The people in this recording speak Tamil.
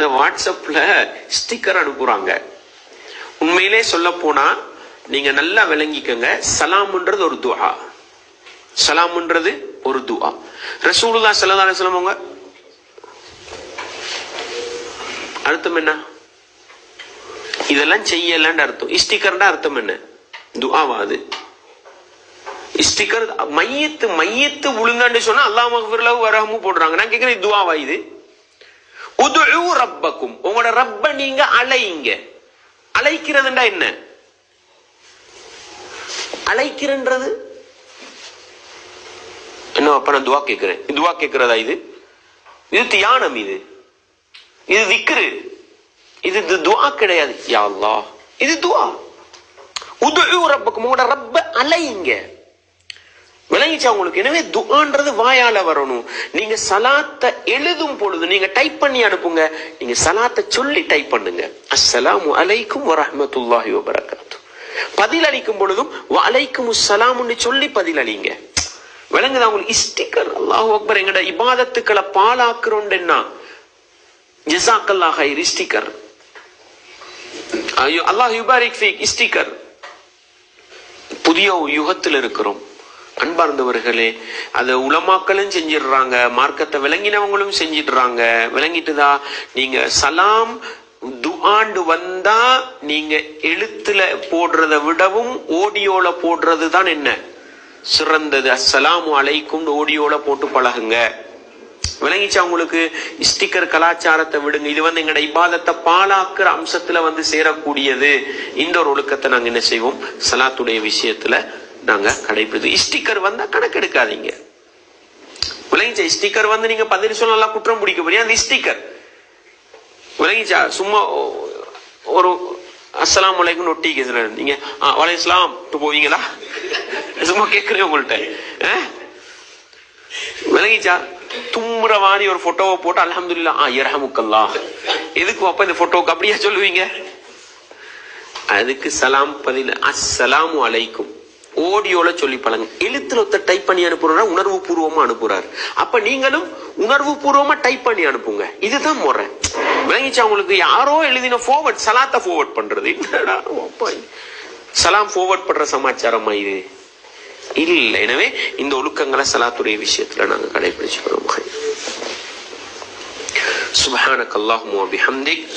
இந்த வாட்ஸ்அப்பில் ஸ்டிக்கர் அனுப்புகிறாங்க உண்மையிலே சொல்ல போனால் நீங்கள் நல்லா விளங்கிக்கங்க. சலாம்ன்றது ஒரு துஹா சலாம்ன்றது ஒரு துவா ரசூலுல்லா சல்லா அலைஹி சொல்லுவாங்க அவங்க? அர்த்தம் என்ன? இதெல்லாம் செய்யலன்னு அர்த்தம். இஸ்டிக்கர்னா அர்த்தம் என்ன? துவாவா அது. இஸ்டிக்கர் மையத்து மையத்து விழுந்தான்னு சொன்னா அல்லாஹ் மகஃபிர்லஹு வரகமும் போடுறாங்க. நான் கேட்குறேன் துவாவா இது? ரப்பக்கும். உங்களோட ரப்ப நீங்க அலைங்க அழைக்கிறதுண்டா என்ன? அழைக்கிறன்றது? என்ன அப்ப நான் துவா கேட்கிறேன். துவா கேட்கிறதா இது? இது தியானம் இது. இது விக்ரு இது துவா கிடையாது. யா இது துவா. உதவி ரப்பக்கும். உங்களோட ரப்ப அலைங்க விளங்கிச்சா அவங்களுக்கு எனவே துஆன்றது வாயால வரணும். நீங்க சலாத்தை எழுதும் பொழுது நீங்க டைப் பண்ணி அனுப்புங்க. நீங்க சலாத்தை சொல்லி டைப் பண்ணுங்க. அஸ்ஸலாமு அலைக்கும் வரஹமத்துல்லாஹி வபரகாத்து பதில் அளிக்கும் பொழுதும் வலைக்கும் சலாம்னு சொல்லி பதில் அளிங்க விளங்குதா உங்களுக்கு? இஸ்டிக்கர் அல்லாஹ் அக்பர் எங்கட இபாதத்துக்களை பாலாக்குறோம்னா ஜிசாக்கல்லாஹ் ஹைர் ஸ்டிக்கர் ஐயோ அல்லாஹ் யுபாரிக் ஃபீக் இஸ்டிக்கர் புதிய யுகத்தில் இருக்கிறோம் அன்பார்ந்தவர்களே அதை உலமாக்களும் செஞ்சிடுறாங்க மார்க்கத்தை விளங்கினவங்களும் செஞ்சிடுறாங்க. விளங்கிட்டுதா? நீங்க சலாம் துஆண்டு வந்தா நீங்க எழுத்துல போடுறத விடவும் ஓடியோல போடுறது தான் என்ன? சிறந்தது. அஸ்ஸலாமு அலைக்கும் ஓடியோல போட்டு பழகுங்க. விளங்கிச்சா உங்களுக்கு? ஸ்டிக்கர் கலாச்சாரத்தை விடுங்க. இது வந்து எங்களோட இபாதத்தை பாலாக்குற அம்சத்துல வந்து சேரக்கூடியது. இந்த ஒரு ஒழுக்கத்தை நாங்க என்ன செய்வோம்? சலாத்துடைய விஷயத்துல நாங்கள் கடைபிடித்து ஸ்டிக்கர் வந்தால் கணக்கெடுக்காதீங்க விளங்கிச்சா ஸ்டிக்கர் வந்து நீங்க பதில் சொல்லலாம் குற்றம் பிடிக்க போறீங்க அந்த ஸ்டிக்கர் விளங்கிச்சா சும்மா ஒரு அஸ்ஸலாம் வலைக்கும் நொட்டிக்கு நீங்க வலை இஸ்லாம் போவீங்களா? சும்மா கேட்கிறேன் உங்கள்கிட்ட அஹ்? விளங்கிச்சா தும்முற மாதிரி ஒரு போட்டோவை போட்டு அல்ஹம்துலில்லாஹ் ஆ இரஹமுக்கல்லா எதுக்கு அப்ப இந்த போட்டோவுக்கு அப்படியா சொல்லுவீங்க? அதுக்கு சலாம் பதில் அஸ்ஸலாமு அலைக்கும். ஓடியோல சொல்லி பழங்க எழுத்துல ஒருத்தர் டைப் பண்ணி அனுப்புறா உணர்வு பூர்வமா அனுப்புறாரு. அப்ப நீங்களும் உணர்வு பூர்வமா டைப் பண்ணி அனுப்புங்க. இதுதான் முறை. விளங்கிச்சா உங்களுக்கு யாரோ எழுதின ஃபோர்வர்ட் சலாத்தை ஃபோர்வர்ட் பண்றது. சலாம் ஃபோர்வர்ட் பண்ற சமாச்சாரமா இது? இல்ல. எனவே இந்த ஒழுக்கங்களை சலாத்துடைய விஷயத்துல நாங்க கடைபிடிச்சுக்கிறோம். சுபஹானக் அல்லாஹும்ம வபிஹம்திக்